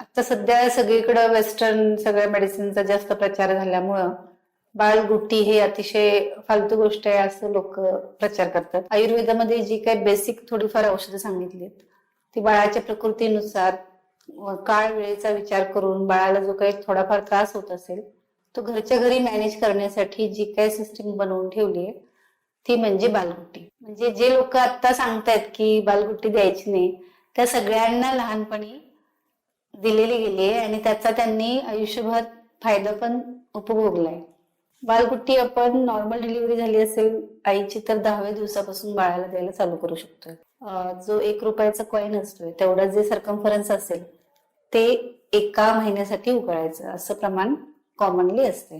आता सध्या सगळीकडे वेस्टर्न सगळ्या मेडिसिनचा जास्त प्रचार झाल्यामुळं बाळगुट्टी हे अतिशय फालतू गोष्ट आहे असं लोक प्रचार करतात. आयुर्वेदामध्ये जी काही बेसिक थोडीफार औषधं सांगितलीत ती बाळाच्या प्रकृतीनुसार काळ वेळेचा विचार करून बाळाला जो काही थोडाफार त्रास होत असेल तो घरच्या घरी मॅनेज करण्यासाठी जी काही सिस्टीम बनवून ठेवली आहे ती म्हणजे बालगुट्टी म्हणजे जे लोक आता सांगतायत की बालगुट्टी द्यायची नाही त्या सगळ्यांना लहानपणी दिलेली गेली आहे आणि त्याचा त्यांनी आयुष्यभर फायदा पण उपभोगलाय. बालगुट्टी आपण नॉर्मल डिलिव्हरी झाली असेल आईची तर दहाव्या दिवसापासून बाळाला द्यायला चालू करू शकतोय. जो एक रुपयाचा कॉईन असतोय तेवढा जे सरकमफरन्स असेल ते एका महिन्यासाठी उकळायचं असं प्रमाण कॉमनली असते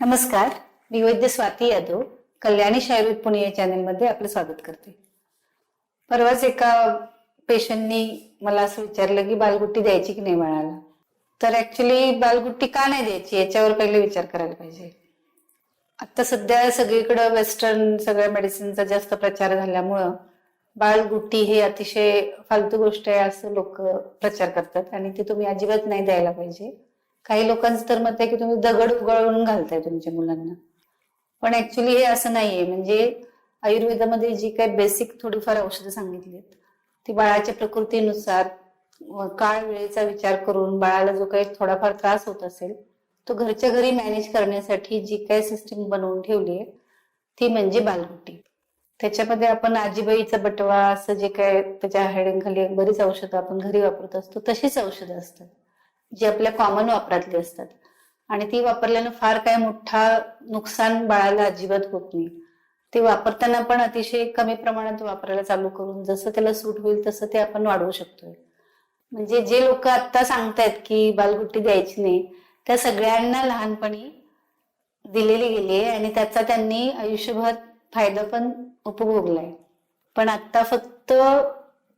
नमस्कार मी वैद्य स्वाती यादव कल्याणी शायुर्वेद पुणे या चॅनेलमध्ये आपलं स्वागत करते. परवाच एका पेशंटनी मला असं विचारलं की बालगुट्टी द्यायची की नाही बाळाला तर ऍक्च्युली बालगुट्टी का नाही द्यायची? याच्यावर पहिले विचार करायला पाहिजे. आता सध्या सगळीकडं वेस्टर्न सगळ्या मेडिसिनचा जास्त प्रचार झाल्यामुळं बाळगुट्टी हे अतिशय फालतू गोष्ट आहे असं लोक प्रचार करतात आणि ते तुम्ही अजिबात नाही द्यायला पाहिजे. काही लोकांचं तर मत आहे की तुम्ही दगड उगाळून घालताय तुमच्या मुलांना. पण ऍक्च्युली हे असं नाहीये. म्हणजे आयुर्वेदामध्ये जी काही बेसिक थोडीफार औषधं सांगितली ती बाळाच्या प्रकृतीनुसार काळ वेळेचा विचार करून बाळाला जो काही थोडाफार त्रास होत असेल तो घरच्या घरी मॅनेज करण्यासाठी जी काही सिस्टीम बनवून ठेवली आहे ती म्हणजे बालगुट्टी त्याच्यामध्ये आपण आजीबाईचा बटवा असं जे काय त्याच्या हेडिंगखाली बरीच औषधं आपण घरी वापरत असतो तशीच औषधं असतात जी आपल्या कॉमन वापरातली असतात. आणि ती वापरल्यानं फार काय मोठा नुकसान बाळाला अजिबात होत नाही. ते वापरताना पण अतिशय कमी प्रमाणात वापरायला चालू करून जसं त्याला सूट होईल तसं ते आपण वाढवू शकतोय. म्हणजे जे लोक आता सांगतायत की बालगुट्टी द्यायची नाही त्या सगळ्यांना लहानपणी दिलेली गेली आहे आणि त्याचा त्यांनी आयुष्यभर फायदा पण उपभोगलाय पण आता फक्त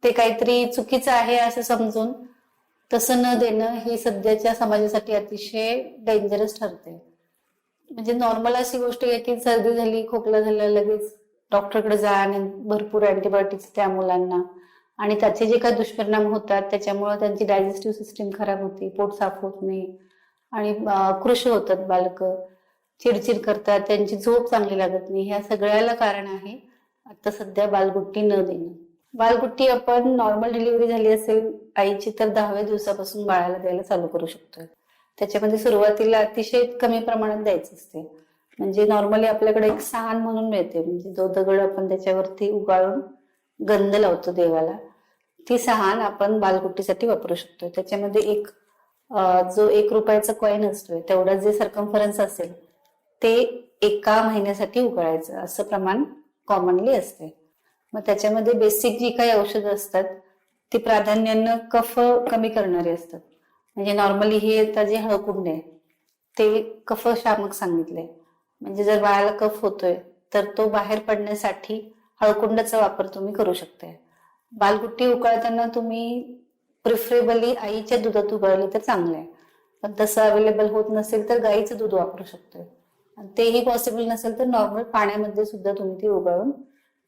ते काहीतरी चुकीचं आहे असं समजून तसं न देणं हे सध्याच्या समाजासाठी अतिशय डेंजरस ठरते म्हणजे नॉर्मल अशी गोष्ट आहे की सर्दी झाली खोकला झाला लगेच डॉक्टरकडे जा आणि भरपूर अँटीबायोटिक्स त्या मुलांना. आणि त्याचे जे काही दुष्परिणाम होतात त्याच्यामुळे त्यांची डायजेस्टिव्ह सिस्टीम खराब होते पोट साफ होत नाही. आणि कृष होतात बालक. चिडचिड करतात त्यांची झोप चांगली लागत नाही. ह्या सगळ्याला कारण आहे आता सध्या बालगुट्टी न देणं. बालगुट्टी आपण नॉर्मल डिलिव्हरी झाली असेल आईची तर दहाव्या दिवसापासून बाळाला द्यायला चालू करू शकतो त्याच्यामध्ये सुरुवातीला अतिशय कमी प्रमाणात द्यायचं असते. म्हणजे नॉर्मली आपल्याकडे एक सहान म्हणून मिळते. म्हणजे जो दगड आपण त्याच्यावरती उगाळून गंध लावतो देवाला ती सहान आपण बालगुट्टीसाठी वापरू शकतो. त्याच्यामध्ये एक जो एक रुपयाचा कॉईन असतोय तेवढा जे सरकमफरन्स असेल ते एका महिन्यासाठी उकळायचं असं प्रमाण कॉमनली असते. मग त्याच्यामध्ये बेसिक जी काही औषधं असतात ती प्राधान्यानं कफ कमी करणारी असतात. म्हणजे नॉर्मली हे आता जे हळकुंड आहे ते कफ शामक म्हणजे जर बाळाला कफ होतोय तर तो बाहेर पडण्यासाठी हळकुंडाचा वापर तुम्ही करू शकताय. बालगुट्टी उकळताना तुम्ही प्रिफरेबली आईच्या दुधात उकळली तर चांगलं आहे पण तसं अवेलेबल होत नसेल तर गाईचं दूध वापरू शकतोय. आणि तेही पॉसिबल नसेल तर नॉर्मल पाण्यामध्ये सुद्धा तुम्ही ती उकळून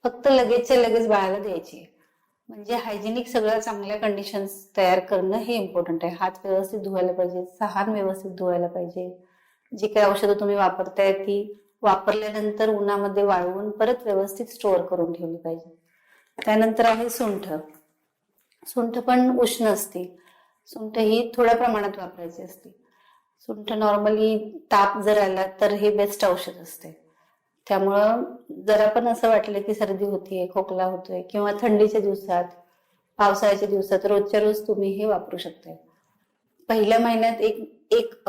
फक्त लगेचच्या लगेच बाळाला द्यायची म्हणजे हायजेनिक सगळं चांगल्या कंडिशन्स तयार करणं हे इम्पॉर्टंट आहे. हात व्यवस्थित धुवायला पाहिजे सहान व्यवस्थित धुवायला पाहिजे. जी काही औषधं तुम्ही वापरताय ती वापरल्यानंतर उन्हामध्ये वाळवून परत व्यवस्थित स्टोअर करून ठेवली पाहिजे. त्यानंतर आहे सुंठ. सुंठ पण उष्ण असते. सुंठ ही थोड्या प्रमाणात वापरायची असते. सुंठ नॉर्मली ताप जर आला तर हे बेस्ट औषध असते. त्यामुळं जरा पण असं वाटलं की सर्दी होतीये खोकला होतोय किंवा थंडीच्या दिवसात पावसाळ्याच्या दिवसात रोजच्या रोज तुम्ही हे वापरू शकताय. पहिल्या महिन्यात एक एक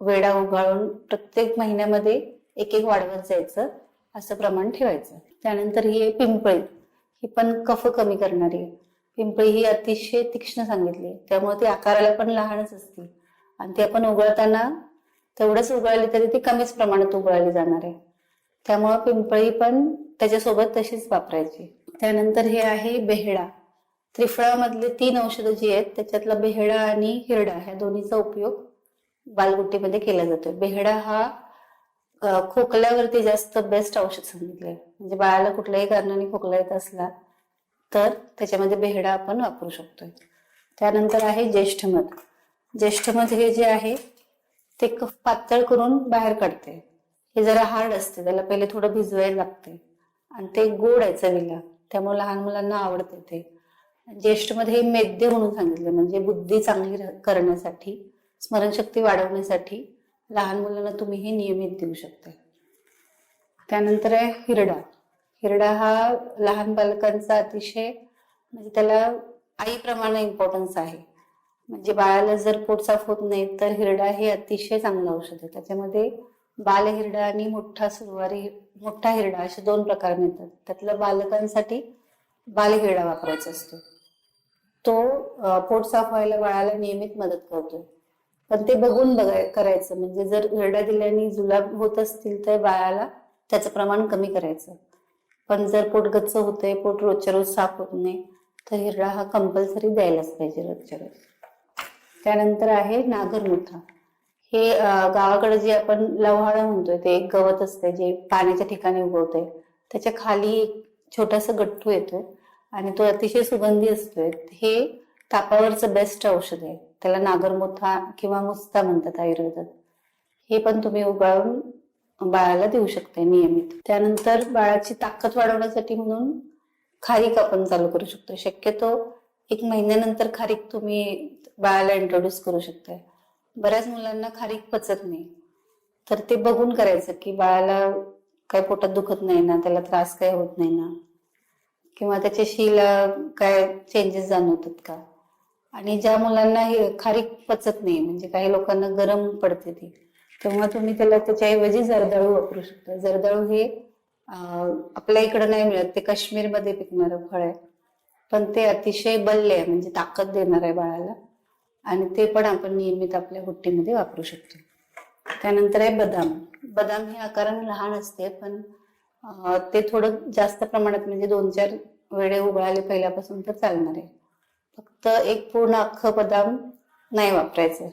वेडा उघाळून प्रत्येक महिन्यामध्ये एक एक वाढवत जायचं असं प्रमाण ठेवायचं. त्यानंतर ही पिंपळी ही पण कफ कमी करणारी. आहे पिंपळी ही अतिशय तीक्ष्ण सांगितली. आहे. त्यामुळे ती आकाराला पण लहानच असते आणि ती आपण उघळताना तेवढंच उगळली तरी ती कमीच प्रमाणात उघळली जाणार आहे. त्यामुळं पिंपळी पण त्याच्यासोबत तशीच वापरायची. त्यानंतर हे आहे बेहडा. त्रिफळामधले तीन औषधं जी आहेत त्याच्यातला बेहडा आणि हिरडा ह्या दोन्हीचा उपयोग बालगुट्टीमध्ये केला जातो बेहडा हा खोकल्यावरती जास्त बेस्ट औषध सांगितलंय. म्हणजे बाळाला कुठल्याही कारणाने खोकला येत असला तर त्याच्यामध्ये बेहडा आपण वापरू शकतोय. त्यानंतर आहे ज्येष्ठमध ज्येष्ठमध हे जे आहे ते क- पातळ करून बाहेर काढते हे जरा हार्ड असते. त्याला पहिले थोडं भिजवायला लागते आणि ते गोड आहे चवीला. त्यामुळे लहान मुलांना आवडते ते. ज्येष्ठमध्ये हे मेद्य म्हणून सांगितलं. म्हणजे बुद्धी चांगली करण्यासाठी स्मरणशक्ती वाढवण्यासाठी लहान मुलांना तुम्ही हे नियमित देऊ शकता त्यानंतर आहे हिरडा. हिरडा हा लहान बालकांचा अतिशय म्हणजे त्याला आईप्रमाणे इम्पॉर्टन्स आहे. म्हणजे बाळाला जर पोट साफ होत नाही तर हिरडा हे अतिशय चांगलं औषध आहे. त्याच्यामध्ये बालहिरडा आणि मोठा सुरुवारी मोठा हिरडा असे दोन प्रकार मिळतात. त्यातलं बालकांसाठी बालहिरडा वापरायचा असतो. तो पोट साफ व्हायला बाळाला नियमित मदत करतो. पण ते बघून बघाय करायचं. म्हणजे जर हिरडा दिल्याने जुलाब होत असतील तर बाळाला त्याचं प्रमाण कमी करायचं. पण जर पोट गच्च होतंय पोट रोजच्या रोज साफ होत नाही तर हिरडा हा कंपल्सरी द्यायलाच पाहिजे रोजच्या रोज. त्यानंतर आहे नागरमुठा. हे गावाकडे जे आपण लव्हाळं म्हणतोय ते एक गवत असते जे पाण्याच्या ठिकाणी उगवतंय. त्याच्याखाली एक छोटासा गट्टू येतोय आणि तो अतिशय सुगंधी असतोय. हे तापावरचं बेस्ट औषध आहे. त्याला नागरमोथा किंवा मुस्ता म्हणतात आयुर्वेदात. हे पण तुम्ही उगाळून बाळाला देऊ शकता नियमित. त्यानंतर बाळाची ताकद वाढवण्यासाठी म्हणून खारीक आपण चालू करू शकतो शक्यतो एक महिन्यानंतर खारीक तुम्ही बाळाला इंट्रोड्यूस करू शकताय. बऱ्याच मुलांना खारीक पचत नाही. तर ते बघून करायचं की बाळाला काय पोटात दुखत नाही ना त्याला त्रास काय होत नाही ना? किंवा त्याच्या शीला काय चेंजेस जाणवतात का? आणि ज्या मुलांना हे खारीक पचत नाही म्हणजे काही लोकांना गरम पडते ती तेव्हा तुम्ही त्याला त्याच्याऐवजी जर्दाळू वापरू शकता. जर्दाळू हे आपल्या इकडं नाही मिळत ते काश्मीरमध्ये पिकणारं फळ आहे. पण ते अतिशय बल्य आहे म्हणजे ताकद देणार आहे बाळाला. आणि ते पण आपण नियमित आपल्या हुट्टीमध्ये वापरू शकतो. त्यानंतर आहे बदाम. बदाम हे आकाराने लहान असते पण ते थोडं जास्त प्रमाणात म्हणजे दोन चार वेळे उघळाले पहिल्यापासून तर चालणार आहे. फक्त एक पूर्ण अख्खं बदाम नाही वापरायचं.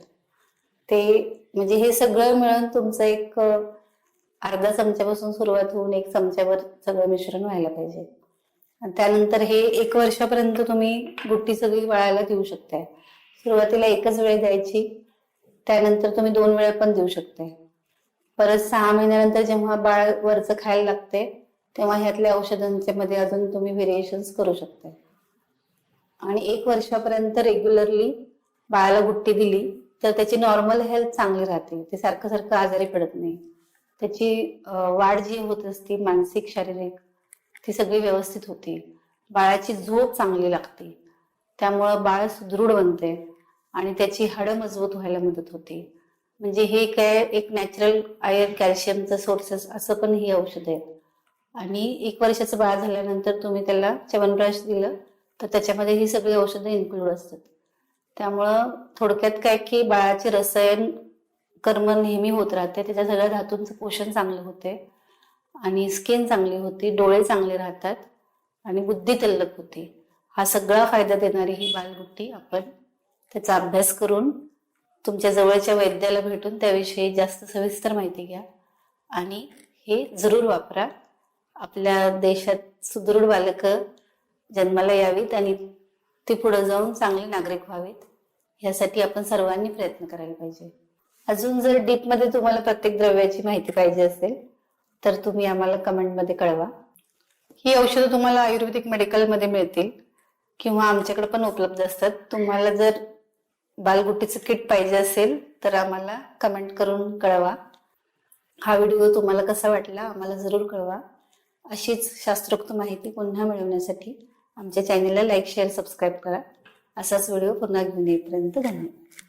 ते म्हणजे हे सगळं मिळून तुमचं एक अर्धा चमच्यापासून सुरुवात होऊन एक चमच्यावर सगळं मिश्रण व्हायला पाहिजे. आणि त्यानंतर हे एक वर्षापर्यंत तुम्ही गुट्टी सगळी वळायला देऊ शकताय. सुरुवातीला एकच वेळ द्यायची त्यानंतर तुम्ही दोन वेळा पण देऊ शकते. परत सहा महिन्यानंतर जेव्हा बाळ वरचं खायला लागते तेव्हा ह्यातल्या औषधांच्या मध्ये अजून तुम्ही व्हेरिएशन्स करू शकता. आणि एक वर्षापर्यंत रेग्युलरली बाळाला गुट्टी दिली तर त्याची नॉर्मल हेल्थ चांगली राहते. ते सारखं सारखं आजारी पडत नाही. त्याची वाढ जी होत असते मानसिक शारीरिक ती सगळी व्यवस्थित होती. बाळाची झोप चांगली लागते. त्यामुळं बाळ सुदृढ बनते आणि त्याची हाडं मजबूत व्हायला मदत होते. म्हणजे हे काय एक नॅचरल आयर्न कॅल्शियमचं सोर्सेस असं पण ही औषध आहे. आणि एक वर्षाचं बाळ झाल्यानंतर तुम्ही त्याला च्यवनप्राश दिलं तर त्याच्यामध्ये ही सगळी औषधं इन्क्लूड असतात. त्यामुळं थोडक्यात काय की बाळाचे रसायन कर्म नेहमी होत राहते त्याच्या सगळ्या धातूंचं पोषण चांगलं होते आणि स्किन चांगली होती डोळे चांगले राहतात आणि बुद्धी तल्लक होती. हा सगळा फायदा देणारी ही बालगुट्टी आपण त्याचा अभ्यास करून तुमच्या जवळच्या वैद्याला भेटून त्याविषयी जास्त सविस्तर माहिती घ्या. आणि हे जरूर वापरा. आपल्या देशात सुदृढ बालकं जन्माला यावीत आणि ते पुढे जाऊन चांगले नागरिक व्हावेत. यासाठी आपण सर्वांनी प्रयत्न करायला पाहिजे. अजून जर डीपमध्ये तुम्हाला प्रत्येक द्रव्याची माहिती पाहिजे असेल तर तुम्ही आम्हाला कमेंटमध्ये कळवा. ही औषधं तुम्हाला आयुर्वेदिक मेडिकलमध्ये मिळतील. किंवा आमच्याकडे पण उपलब्ध असतात. तुम्हाला जर बालगुट्टीचं किट पाहिजे असेल तर आम्हाला कमेंट करून कळवा. हा व्हिडिओ तुम्हाला कसा वाटला आम्हाला जरूर कळवा. अशीच शास्त्रोक्त माहिती पुन्हा मिळवण्यासाठी आमच्या चॅनेलला लाईक शेअर सबस्क्राईब करा. असाच व्हिडिओ पुन्हा घेऊन येईपर्यंत धन्यवाद.